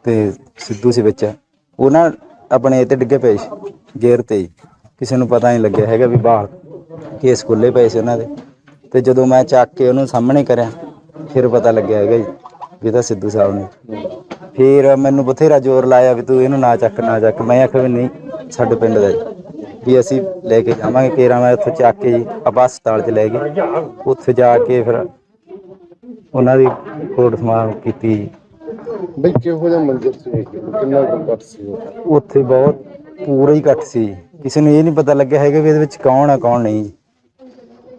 S6: ਤੇ ਸਿੱਧੂ ਸੀ ਵਿੱਚ। ਉਹ ਨਾ ਆਪਣੇ ਇਹ ਤੇ ਡਿੱਗੇ ਪਏ ਸੀ ਗੇਅਰ ਤੇ ਹੀ। ਕਿਸੇ ਨੂੰ ਪਤਾ ਨਹੀਂ ਲੱਗਿਆ ਹੈਗਾ ਵੀ ਬਾਹਰ ਕੇਸ ਖੁੱਲੇ ਪਏ ਸੀ ਉਹਨਾਂ ਦੇ। ਤੇ ਜਦੋਂ ਮੈਂ ਚੱਕ ਕੇ ਉਹਨੂੰ ਸਾਹਮਣੇ ਕਰਿਆ, ਫਿਰ ਪਤਾ ਲੱਗਿਆ ਹੈਗਾ ਜੀ, ਵੀ ਇਹ ਤਾਂ ਸਿੱਧੂ ਸਾਹਿਬ ਨੇ। ਫਿਰ ਮੈਨੂੰ ਬਥੇਰਾ ਜ਼ੋਰ ਲਾਇਆ ਵੀ ਤੂੰ ਇਹਨੂੰ ਨਾ ਚੱਕ ਨਾ ਚੱਕ ਮੈਂ ਆਖਿਆ ਵੀ ਨਹੀਂ ਸਾਡੇ ਪਿੰਡ ਦਾ ਜੀ ਵੀ ਅਸੀਂ ਲੈ ਕੇ ਜਾਵਾਂਗੇ ਕੇਰਾ ਮੈਂ ਉੱਥੇ ਚੱਕ ਕੇ ਜੀ ਆਪਾਂ ਹਸਪਤਾਲ 'ਚ ਲੈ ਗਏ ਉੱਥੇ ਜਾ ਕੇ ਫਿਰ ਉਹਨਾਂ ਦੀ ਕੋਟ ਸਮਾਨ ਕੀਤੀ ਜੀ।
S5: ਬਈ ਕਿਹੋ ਜਿਹਾ ਮੰਜ਼ਰ ਸੀ? ਕਿੰਨਾ ਕੱਟ ਸੀ?
S6: ਉੱਥੇ ਬਹੁਤ ਪੂਰਾ ਹੀ ਘੱਟ ਸੀ ਕਿਸੇ ਨੂੰ ਇਹ ਨਹੀਂ ਪਤਾ ਲੱਗਿਆ ਹੈਗਾ ਵੀ ਇਹਦੇ ਵਿੱਚ ਕੌਣ ਆ ਕੌਣ ਨਹੀਂ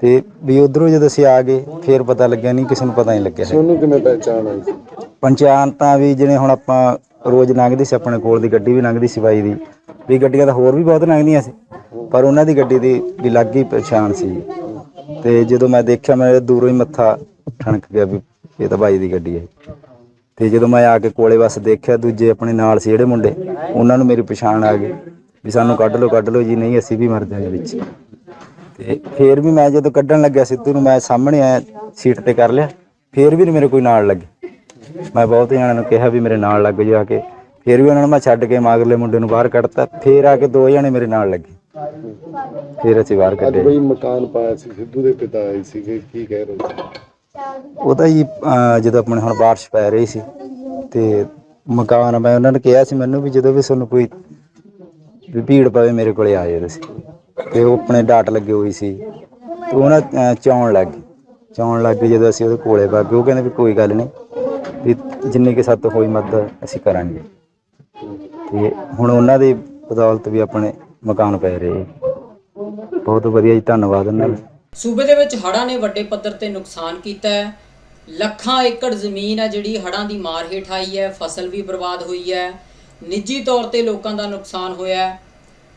S6: ਤੇ ਵੀ ਉਧਰੋਂ ਜਦੋਂ ਅਸੀਂ ਆ ਗਏ ਫਿਰ ਪਤਾ ਲੱਗਿਆ ਨਹੀਂ ਕਿਸੇ ਨੂੰ ਪਤਾ ਨਹੀਂ ਲੱਗਿਆ।
S5: ਤੁਹਾਨੂੰ ਕਿਵੇਂ ਪਹਿਚਾਣ ਆਈ
S6: ਪੰਚਾਇਤ ਤਾਂ ਵੀ ਜਿਵੇਂ ਹੁਣ ਆਪਾਂ ਰੋਜ਼ ਲੰਘਦੀ ਸੀ ਆਪਣੇ ਕੋਲ ਦੀ ਗੱਡੀ ਵੀ ਲੰਘਦੀ ਸੀ ਬਾਈ ਦੀ ਵੀ ਗੱਡੀਆਂ ਤਾਂ ਹੋਰ ਵੀ ਬਹੁਤ ਲੰਘਦੀਆਂ ਸੀ ਪਰ ਉਹਨਾਂ ਦੀ ਗੱਡੀ ਦੀ ਵੀ ਲੱਗ ਹੀ ਪਛਾਣ ਸੀ। ਤੇ ਜਦੋਂ ਮੈਂ ਦੇਖਿਆ ਮੈਂ ਦੂਰੋਂ ਹੀ ਮੱਥਾ ਠਣਕ ਗਿਆ ਵੀ ਇਹ ਤਾਂ ਬਾਈ ਦੀ ਗੱਡੀ ਹੈ। ਤੇ ਜਦੋਂ ਮੈਂ ਆ ਕੇ ਕੋਲੇ ਬਸ ਦੇਖਿਆ ਦੂਜੇ ਆਪਣੇ ਨਾਲ ਸੀ ਜਿਹੜੇ ਮੁੰਡੇ ਉਹਨਾਂ ਨੂੰ ਮੇਰੀ ਪਛਾਣ ਆ ਗਈ ਵੀ ਸਾਨੂੰ ਕੱਢ ਲਓ ਕੱਢ ਲਓ ਜੀ ਨਹੀਂ ਅਸੀਂ ਵੀ ਮਰ ਜਾਵਾਂਗੇ ਵਿੱਚ। ਤੇ ਫੇਰ ਵੀ ਮੈਂ ਜਦੋਂ ਕੱਢਣ ਲੱਗਿਆ ਸਿੱਧੂ ਨੂੰ ਮੈਂ ਸਾਹਮਣੇ ਆਇਆ ਸੀਟ ਤੇ ਕਰ ਲਿਆ ਫੇਰ ਵੀ ਨੀ ਮੇਰੇ ਕੋਈ ਨਾਲ ਲੱਗੇ। ਮੈਂ ਬਹੁਤ ਜਣਿਆਂ ਨੂੰ ਕਿਹਾ ਵੀ ਮੇਰੇ ਨਾਲ ਲੱਗ ਜਾ ਕੇ ਫੇਰ ਵੀ ਉਹਨਾਂ ਨੂੰ ਮੈਂ ਛੱਡ ਕੇ ਮਾਗਰਲੇ ਮੁੰਡੇ ਨੂੰ ਬਾਹਰ ਕੱਢਤਾ ਫੇਰ ਆ ਕੇ ਦੋ ਜਣੇ ਮੇਰੇ ਨਾਲ ਲੱਗੇ। ਫੇਰ ਅਸੀਂ ਬਾਹਰ
S5: ਅੱਜ
S6: ਕੱਢੇ
S5: ਬਈ ਮਕਾਨ ਪਾਇਆ ਸੀ ਸਿੱਧੂ ਦੇ ਪਿਤਾ ਆਏ ਸੀਗੇ ਕੀ ਕਹਿ ਰਹੇ ਸੀ?
S6: ਉਹ ਤਾਂ ਜੀ ਅਹ, ਜਦੋਂ ਆਪਣੇ ਹੁਣ ਬਾਰਿਸ਼ ਪੈ ਰਹੀ ਸੀ ਤੇ ਮਕਾਨ ਮੈਂ ਉਹਨਾਂ ਨੂੰ ਕਿਹਾ ਸੀ ਮੈਨੂੰ ਵੀ ਜਦੋਂ ਵੀ ਤੁਹਾਨੂੰ ਕੋਈ ਵੀ ਭੀੜ ਪਵੇ ਮੇਰੇ ਕੋਲੇ ਆ ਜਾਓ ਤੁਸੀਂ। ਤੇ ਉਹ ਆਪਣੇ ਡਾਟ ਲੱਗੇ ਹੋਈ ਸੀ। ਤੇ ਉਹ ਨਾ ਅਹ, ਚਾਉਣ ਲੱਗ ਗਈ ਚਾਉਣ ਲੱਗ ਗਈ ਜਦੋਂ ਅਸੀਂ ਉਹਦੇ ਕੋਲੇ ਵਗ ਗਏ। ਉਹ ਕਹਿੰਦੇ ਵੀ ਕੋਈ ਗੱਲ ਨਹੀਂ ਵੀ ਜਿੰਨੀ ਕਿ ਸਾਤੋਂ ਹੋਈ ਮਦਦ ਅਸੀਂ ਕਰਾਂਗੇ। ਤੇ ਹੁਣ ਉਹਨਾਂ ਦੀ ਬਦੌਲਤ ਵੀ ਆਪਣੇ ਮਕਾਨ ਪੈ ਰਹੇ। ਬਹੁਤ ਵਧੀਆ ਜੀ ਧੰਨਵਾਦ ਉਹਨਾਂ ਦਾ।
S1: ਸੂਬੇ ਦੇ ਵਿੱਚ ਹੜ੍ਹਾਂ ਨੇ ਵੱਡੇ ਪੱਧਰ ਤੇ ਨੁਕਸਾਨ ਕੀਤਾ ਹੈ। ਲੱਖਾਂ ਏਕੜ ਜ਼ਮੀਨ ਹੈ ਜਿਹੜੀ ਹੜ੍ਹਾਂ ਦੀ ਮਾਰ ਹੇਠ ਆਈ ਹੈ। ਫਸਲ ਵੀ ਬਰਬਾਦ ਹੋਈ ਹੈ। ਨਿੱਜੀ ਤੌਰ ਤੇ ਲੋਕਾਂ ਦਾ ਨੁਕਸਾਨ ਹੋਇਆ ਹੈ।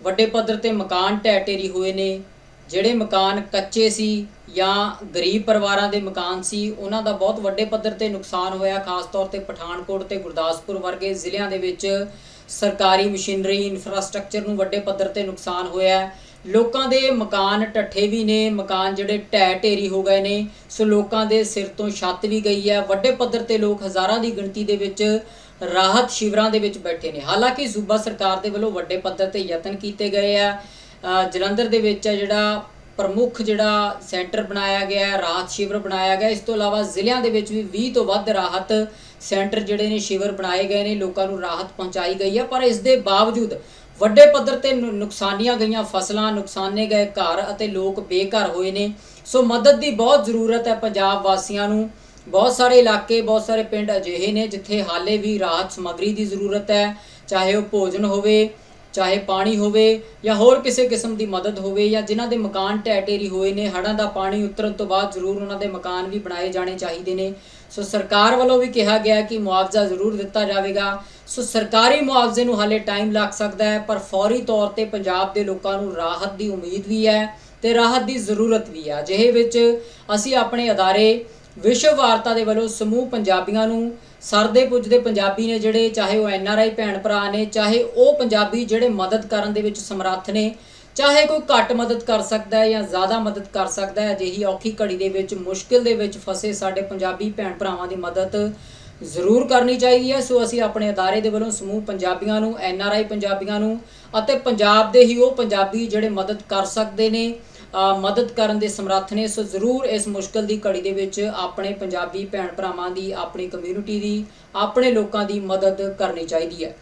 S1: ਵੱਡੇ ਪੱਧਰ ਤੇ ਮਕਾਨ ਢਹਿ ਢੇਰੀ ਹੋਏ ਨੇ। ਜਿਹੜੇ ਮਕਾਨ ਕੱਚੇ ਸੀ ਜਾਂ ਗਰੀਬ ਪਰਿਵਾਰਾਂ ਦੇ ਮਕਾਨ ਸੀ, ਉਹਨਾਂ ਦਾ ਬਹੁਤ ਵੱਡੇ ਪੱਧਰ ਤੇ ਨੁਕਸਾਨ ਹੋਇਆ। ਖਾਸ ਤੌਰ ਤੇ ਪਠਾਨਕੋਟ ਤੇ ਗੁਰਦਾਸਪੁਰ ਵਰਗੇ ਜ਼ਿਲ੍ਹਿਆਂ ਦੇ ਵਿੱਚ ਸਰਕਾਰੀ ਮਸ਼ੀਨਰੀ ਇਨਫਰਾਸਟ੍ਰਕਚਰ ਨੂੰ ਵੱਡੇ ਪੱਧਰ ਤੇ ਨੁਕਸਾਨ ਹੋਇਆ। ਲੋਕਾਂ ਦੇ ਮਕਾਨ ਟੱਠੇ ਵੀ ਨੇ, ਮਕਾਨ ਜਿਹੜੇ ਢਹਿ ਢੇਰੀ ਹੋ ਗਏ ਨੇ। ਸੋ ਲੋਕਾਂ ਦੇ ਸਿਰ ਤੋਂ ਛੱਤ ਵੀ ਗਈ ਹੈ। ਵੱਡੇ ਪੱਧਰ ਤੇ ਲੋਕ ਹਜ਼ਾਰਾਂ ਦੀ ਗਿਣਤੀ ਦੇ ਵਿੱਚ ਰਾਹਤ ਸ਼ਿਵਰਾਂ ਦੇ ਵਿੱਚ ਬੈਠੇ ਨੇ। ਹਾਲਾਂਕਿ ਸੂਬਾ ਸਰਕਾਰ ਦੇ ਵੱਲੋਂ ਵੱਡੇ ਪੱਧਰ ਤੇ ਯਤਨ ਕੀਤੇ ਗਏ ਆ। ਜਲੰਧਰ ਦੇ ਵਿੱਚ ਜਿਹੜਾ ਪ੍ਰਮੁੱਖ ਜਿਹੜਾ ਸੈਂਟਰ ਬਣਾਇਆ ਗਿਆ ਹੈ, ਰਾਹਤ ਸ਼ਿਵਰ ਬਣਾਇਆ ਗਿਆ। ਇਸ ਤੋਂ ਇਲਾਵਾ ਜ਼ਿਲ੍ਹਿਆਂ ਦੇ ਵਿੱਚ ਵੀ 20 ਤੋਂ ਵੱਧ ਰਾਹਤ ਸੈਂਟਰ ਜਿਹੜੇ ਨੇ ਸ਼ਿਵਰ ਬਣਾਏ ਗਏ ਨੇ। ਲੋਕਾਂ ਨੂੰ ਰਾਹਤ ਪਹੁੰਚਾਈ ਗਈ ਹੈ। ਪਰ ਇਸ ਦੇ ਬਾਵਜੂਦ ਵੱਡੇ ਪੱਧਰ ਤੇ ਨੁ- ਨੁਕਸਾਨੀਆਂ ਗਈਆਂ ਫਸਲਾਂ, ਨੁਕਸਾਨੇ ਗਏ ਘਰ ਅਤੇ ਲੋਕ ਬੇਘਰ ਹੋਏ ਨੇ। ਸੋ ਮਦਦ ਦੀ ਬਹੁਤ ਜ਼ਰੂਰਤ ਹੈ ਪੰਜਾਬ ਵਾਸੀਆਂ ਨੂੰ। ਬਹੁਤ ਸਾਰੇ ਇਲਾਕੇ, ਬਹੁਤ ਸਾਰੇ ਪਿੰਡ ਅਜਿਹੇ ਨੇ ਜਿੱਥੇ ਹਾਲੇ ਵੀ ਰਾਹਤ ਸਮੱਗਰੀ ਦੀ ਜ਼ਰੂਰਤ ਹੈ, ਚਾਹੇ ਉਹ ਭੋਜਨ ਹੋਵੇ, ਚਾਹੇ ਪਾਣੀ ਹੋਵੇ ਜਾਂ ਹੋਰ ਕਿਸੇ ਕਿਸਮ ਦੀ ਮਦਦ ਹੋਵੇ ਜਾਂ ਜਿਨ੍ਹਾਂ ਦੇ ਮਕਾਨ ਢਹਿ ਢੇਰੀ ਹੋਏ ਨੇ, ਹੜ੍ਹਾਂ ਦਾ ਪਾਣੀ ਉਤਰਨ ਤੋਂ ਬਾਅਦ ਜ਼ਰੂਰ ਉਹਨਾਂ ਦੇ ਮਕਾਨ ਵੀ ਬਣਾਏ ਜਾਣੇ ਚਾਹੀਦੇ ਨੇ। ਸੋ ਸਰਕਾਰ ਵੱਲੋਂ ਵੀ ਕਿਹਾ ਗਿਆ ਕਿ ਮੁਆਵਜ਼ਾ ਜ਼ਰੂਰ ਦਿੱਤਾ ਜਾਵੇਗਾ। ਸੋ ਸਰਕਾਰੀ ਮੁਆਵਜ਼ੇ ਨੂੰ ਹਾਲੇ ਟਾਈਮ ਲੱਗ ਸਕਦਾ ਹੈ, ਪਰ ਫੌਰੀ ਤੌਰ ਤੇ ਪੰਜਾਬ ਦੇ ਲੋਕਾਂ ਨੂੰ ਰਾਹਤ ਦੀ ਉਮੀਦ ਵੀ ਹੈ ਤੇ ਰਾਹਤ ਦੀ ਜ਼ਰੂਰਤ ਵੀ ਹੈ। ਅਜਿਹੇ ਵਿੱਚ ਅਸੀਂ ਆਪਣੇ ਅਦਾਰੇ ਵਿਸ਼ਵ ਵਾਰਤਾ ਦੇ ਵੱਲੋਂ ਸਮੂਹ ਪੰਜਾਬੀਆਂ ਨੂੰ ਸਰਦੇ ਪੁੱਜਦੇ ਪੰਜਾਬੀ ਨੇ ਜਿਹੜੇ, ਚਾਹੇ ਉਹ ਐਨ ਆਰ ਆਈ ਭੈਣ ਭਰਾ ਨੇ, ਚਾਹੇ ਉਹ ਪੰਜਾਬੀ ਜਿਹੜੇ ਮਦਦ ਕਰਨ ਦੇ ਵਿੱਚ ਸਮਰੱਥ ਨੇ, ਚਾਹੇ ਕੋਈ ਘੱਟ ਮਦਦ ਕਰ ਸਕਦਾ ਹੈ ਜਾਂ ਜ਼ਿਆਦਾ ਮਦਦ ਕਰ ਸਕਦਾ ਹੈ, ਅਜਿਹੀ ਔਖੀ ਘੜੀ ਦੇ ਵਿੱਚ, ਮੁਸ਼ਕਿਲ ਦੇ ਵਿੱਚ ਫਸੇ ਸਾਡੇ ਪੰਜਾਬੀ ਭੈਣ ਭਰਾਵਾਂ ਦੀ ਮਦਦ ਜ਼ਰੂਰ ਕਰਨੀ ਚਾਹੀਦੀ ਹੈ। ਸੋ ਅਸੀਂ ਆਪਣੇ ਅਦਾਰੇ ਦੇ ਵੱਲੋਂ ਸਮੂਹ ਪੰਜਾਬੀਆਂ ਨੂੰ, ਐਨ ਆਰ ਆਈ ਪੰਜਾਬੀਆਂ ਨੂੰ ਅਤੇ ਪੰਜਾਬ ਦੇ ਹੀ ਉਹ ਪੰਜਾਬੀ ਜਿਹੜੇ ਮਦਦ ਕਰ ਸਕਦੇ ਨੇ ਮਦਦ ਕਰਨ ਦੇ ਸਮਰੱਥ ਨੇ। ਸੋ ਜ਼ਰੂਰ ਇਸ ਮੁਸ਼ਕਲ ਦੀ ਘੜੀ ਦੇ ਵਿੱਚ ਆਪਣੇ ਪੰਜਾਬੀ ਭੈਣ ਭਰਾਵਾਂ ਦੀ, ਆਪਣੀ ਕਮਿਊਨਿਟੀ ਦੀ, ਆਪਣੇ ਲੋਕਾਂ ਦੀ ਮਦਦ ਕਰਨੀ ਚਾਹੀਦੀ ਹੈ।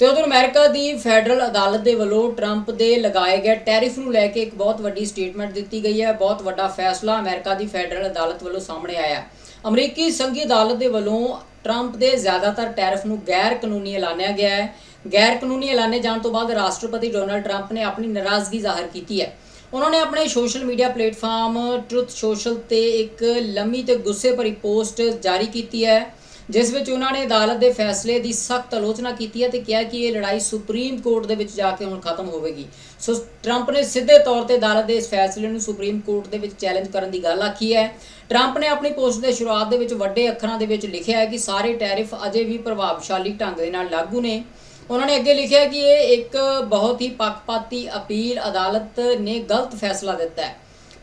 S1: ਤੇ ਉਧਰ ਅਮਰੀਕਾ ਦੀ ਫੈਡਰਲ ਅਦਾਲਤ ਦੇ ਵੱਲੋਂ ਟਰੰਪ ਦੇ ਲਗਾਏ ਗਏ ਟੈਰਿਫ ਨੂੰ ਲੈ ਕੇ ਇੱਕ ਬਹੁਤ ਵੱਡੀ ਸਟੇਟਮੈਂਟ ਦਿੱਤੀ ਗਈ ਹੈ। ਬਹੁਤ ਵੱਡਾ ਫੈਸਲਾ ਅਮਰੀਕਾ ਦੀ ਫੈਡਰਲ ਅਦਾਲਤ ਵੱਲੋਂ ਸਾਹਮਣੇ ਆਇਆ। ਅਮਰੀਕੀ ਸੰਘੀ ਅਦਾਲਤ ਦੇ ਵੱਲੋਂ ਟਰੰਪ ਦੇ ਜ਼ਿਆਦਾਤਰ ਟੈਰਿਫ ਨੂੰ ਗੈਰ ਕਾਨੂੰਨੀ ਐਲਾਨਿਆ ਗਿਆ ਹੈ। ਗੈਰ ਕਾਨੂੰਨੀ ਐਲਾਨੇ ਜਾਣ ਤੋਂ ਬਾਅਦ ਰਾਸ਼ਟਰਪਤੀ ਡੋਨਲਡ ਟਰੰਪ ਨੇ ਆਪਣੀ ਨਾਰਾਜ਼ਗੀ ਜ਼ਾਹਰ ਕੀਤੀ ਹੈ। ਉਹਨਾਂ ਨੇ ਆਪਣੇ social media platform truth social ਤੇ ਇੱਕ ਲੰਮੀ ਤੇ ਗੁੱਸੇ ਭਰੀ ਪੋਸਟ ਜਾਰੀ ਕੀਤੀ ਹੈ, ਜਿਸ ਵਿੱਚ ਉਹਨਾਂ ਨੇ ਅਦਾਲਤ ਦੇ ਫੈਸਲੇ ਦੀ ਸਖਤ ਆਲੋਚਨਾ ਕੀਤੀ ਹੈ ਤੇ ਕਿਹਾ ਕਿ ਇਹ ਲੜਾਈ ਸੁਪਰੀਮ ਕੋਰਟ ਦੇ ਵਿੱਚ ਜਾ ਕੇ ਹੁਣ ਖਤਮ ਹੋਵੇਗੀ। ਸੋ ਟਰੰਪ ਨੇ ਸਿੱਧੇ ਤੌਰ ਤੇ ਅਦਾਲਤ ਦੇ ਇਸ ਫੈਸਲੇ ਨੂੰ ਸੁਪਰੀਮ ਕੋਰਟ ਦੇ ਵਿੱਚ ਚੈਲੰਜ ਕਰਨ ਦੀ ਗੱਲ ਆਖੀ ਹੈ। ਟਰੰਪ ਨੇ ਆਪਣੀ ਪੋਸਟ ਦੇ ਸ਼ੁਰੂਆਤ ਦੇ ਵਿੱਚ ਵੱਡੇ ਅੱਖਰਾਂ ਦੇ ਵਿੱਚ ਲਿਖਿਆ ਹੈ ਕਿ ਸਾਰੇ ਟੈਰਿਫ ਅਜੇ ਵੀ ਪ੍ਰਭਾਵਸ਼ਾਲੀ ਢੰਗ ਦੇ ਨਾਲ ਲਾਗੂ ਨੇ। ਉਹਨਾਂ ਨੇ ਅੱਗੇ ਲਿਖਿਆ ਕਿ ਇਹ ਇੱਕ ਬਹੁਤ ਹੀ ਪੱਖਪਾਤੀ ਅਪੀਲ ਅਦਾਲਤ ਨੇ ਗਲਤ ਫੈਸਲਾ ਦਿੱਤਾ ਹੈ।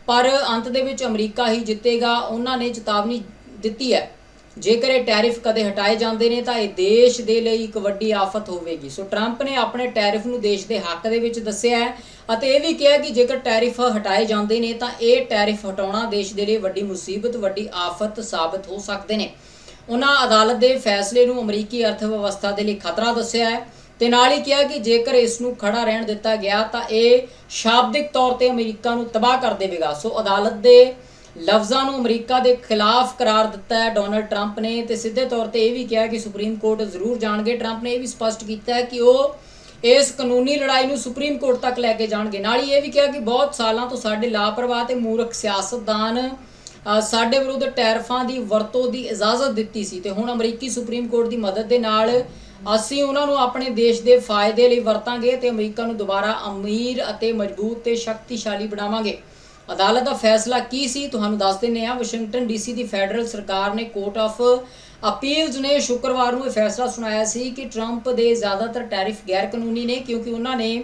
S1: ਪਰ ਅੰਤ ਦੇ ਵਿੱਚ ਅਮਰੀਕਾ ਹੀ ਜਿੱਤੇਗਾ, ਉਹਨਾਂ ਨੇ ਚੇਤਾਵਨੀ ਦਿੱਤੀ ਹੈ। ਜੇਕਰ ਇਹ ਟੈਰਿਫ ਕਦੇ ਹਟਾਏ ਜਾਂਦੇ ਨੇ, ਤਾਂ ਇਹ ਦੇਸ਼ ਦੇ ਲਈ ਇੱਕ ਵੱਡੀ ਆਫਤ ਹੋਵੇਗੀ। ਸੋ ਟਰੰਪ ਨੇ ਆਪਣੇ ਟੈਰਿਫ ਨੂੰ ਦੇਸ਼ ਦੇ ਹੱਕ ਦੇ ਵਿੱਚ ਦੱਸਿਆ ਹੈ ਅਤੇ ਇਹ ਵੀ ਕਿਹਾ ਕਿ ਜੇਕਰ ਟੈਰਿਫ ਹਟਾਏ ਜਾਂਦੇ ਨੇ, ਤਾਂ ਇਹ ਟੈਰਿਫ ਹਟਾਉਣਾ ਦੇਸ਼ ਦੇ ਲਈ ਵੱਡੀ ਮੁਸੀਬਤ, ਵੱਡੀ ਆਫਤ ਸਾਬਤ ਹੋ ਸਕਦੇ ਨੇ। ਉਹਨਾਂ ਅਦਾਲਤ ਦੇ ਫੈਸਲੇ ਨੂੰ ਅਮਰੀਕੀ ਅਰਥ ਵਿਵਸਥਾ ਦੇ ਲਈ ਖਤਰਾ ਦੱਸਿਆ ਹੈ ਤੇ ਨਾਲ ਹੀ ਕਿਹਾ ਕਿ ਜੇਕਰ ਇਸ ਨੂੰ ਖੜਾ ਰਹਿਣ ਦਿੱਤਾ ਗਿਆ ਤਾਂ ਇਹ ਸ਼ਾਬਦਿਕ ਤੌਰ ਤੇ ਅਮਰੀਕਾ ਨੂੰ ਤਬਾਹ ਕਰ ਦੇਵੇਗਾ। ਸੋ ਅਦਾਲਤ ਦੇ ਲਫ਼ਜ਼ਾਂ ਨੂੰ ਅਮਰੀਕਾ ਦੇ ਖਿਲਾਫ ਕਰਾਰ ਦਿੱਤਾ ਹੈ ਡੋਨਲਡ ਟਰੰਪ ਨੇ ਤੇ ਸਿੱਧੇ ਤੌਰ ਤੇ ਇਹ ਵੀ ਕਿਹਾ ਕਿ ਸੁਪਰੀਮ ਕੋਰਟ ਜ਼ਰੂਰ ਜਾਣਗੇ। ਟਰੰਪ ਨੇ ਇਹ ਵੀ ਸਪਸ਼ਟ ਕੀਤਾ ਹੈ ਕਿ ਉਹ ਇਸ ਕਾਨੂੰਨੀ ਲੜਾਈ ਨੂੰ ਸੁਪਰੀਮ ਕੋਰਟ ਤੱਕ ਲੈ ਕੇ ਜਾਣਗੇ। ਨਾਲ ਹੀ ਇਹ ਵੀ ਕਿਹਾ ਕਿ ਬਹੁਤ ਸਾਲਾਂ ਤੋਂ ਸਾਡੇ ਲਾਪਰਵਾਹ ਤੇ ਮੂਰਖ ਸਿਆਸਤਦਾਨ ਸਾਡੇ ਵਿਰੁੱਧ ਟੈਰਫਾਂ ਦੀ ਵਰਤੋਂ ਦੀ ਇਜਾਜ਼ਤ ਦਿੱਤੀ ਸੀ ਤੇ ਹੁਣ ਅਮਰੀਕੀ ਸੁਪਰੀਮ ਕੋਰਟ ਦੀ ਮਦਦ ਦੇ ਨਾਲ ਅਸੀਂ ਉਹਨਾਂ ਨੂੰ ਆਪਣੇ ਦੇਸ਼ ਦੇ ਫਾਇਦੇ ਲਈ ਵਰਤਾਂਗੇ ਤੇ ਅਮਰੀਕਾ ਨੂੰ ਦੁਬਾਰਾ ਅਮੀਰ ਅਤੇ ਮਜ਼ਬੂਤ ਤੇ ਸ਼ਕਤੀਸ਼ਾਲੀ ਬਣਾਵਾਂਗੇ। ਅਦਾਲਤ ਦਾ ਫੈਸਲਾ ਕੀ ਸੀ ਤੁਹਾਨੂੰ ਦੱਸ ਦਿੰਨੇ ਆ ਵਾਸ਼ਿੰਗਟਨ ਡੀਸੀ ਦੀ ਫੈਡਰਲ ਸਰਕਾਰ ਨੇ ਕੋਰਟ ਆਫ ਅਪੀਲਜ਼ ਨੇ ਸ਼ੁੱਕਰਵਾਰ ਨੂੰ ਇਹ ਫੈਸਲਾ ਸੁਣਾਇਆ ਸੀ ਕਿ ਟਰੰਪ ਦੇ ਜ਼ਿਆਦਾਤਰ ਟੈਰਿਫ ਗੈਰ ਕਾਨੂੰਨੀ ਨੇ ਕਿਉਂਕਿ ਉਹਨਾਂ ਨੇ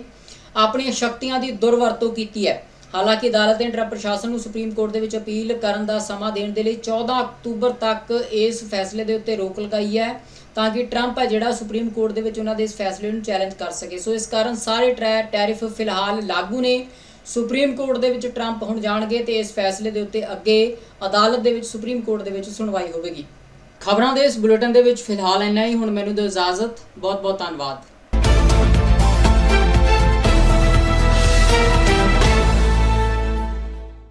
S1: ਆਪਣੀਆਂ ਸ਼ਕਤੀਆਂ ਦੀ ਦੁਰਵਰਤੋਂ ਕੀਤੀ ਹੈ। ਹਾਲਾਂਕਿ ਅਦਾਲਤ ਨੇ ਟਰੰਪ ਪ੍ਰਸ਼ਾਸਨ ਨੂੰ ਸੁਪਰੀਮ ਕੋਰਟ ਦੇ ਵਿੱਚ ਅਪੀਲ ਕਰਨ ਦਾ ਸਮਾਂ ਦੇਣ ਦੇ ਲਈ 14 ਅਕਤੂਬਰ ਤੱਕ ਇਸ ਫੈਸਲੇ ਦੇ ਉੱਤੇ ਰੋਕ ਲਗਾਈ ਹੈ, ਤਾਂ ਕਿ ਟਰੰਪ ਹੈ ਜਿਹੜਾ ਸੁਪਰੀਮ ਕੋਰਟ ਦੇ ਵਿੱਚ ਉਹਨਾਂ ਦੇ ਇਸ ਫੈਸਲੇ ਨੂੰ ਚੈਲੰਜ ਕਰ ਸਕੇ। ਸੋ ਇਸ ਕਾਰਨ ਸਾਰੇ ਟਰੈ- ਟੈਰਿਫ ਫਿਲਹਾਲ ਲਾਗੂ ਨੇ। ਸੁਪਰੀਮ ਕੋਰਟ ਦੇ ਵਿੱਚ ਟਰੰਪ ਹੁਣ ਜਾਣਗੇ ਤੇ ਇਸ ਫੈਸਲੇ ਦੇ ਉੱਤੇ ਅੱਗੇ ਅਦਾਲਤ ਦੇ ਵਿੱਚ ਸੁਪਰੀਮ ਕੋਰਟ ਦੇ ਵਿੱਚ ਸੁਣਵਾਈ ਹੋਵੇਗੀ। ਖਬਰਾਂ ਦੇ ਇਸ ਬੁਲੇਟਿਨ ਦੇ ਵਿੱਚ ਫਿਲਹਾਲ ਇੰਨਾ ਹੀ। ਹੁਣ ਮੈਨੂੰ ਦਿਓ ਇਜਾਜ਼ਤ। ਬਹੁਤ ਬਹੁਤ ਧੰਨਵਾਦ।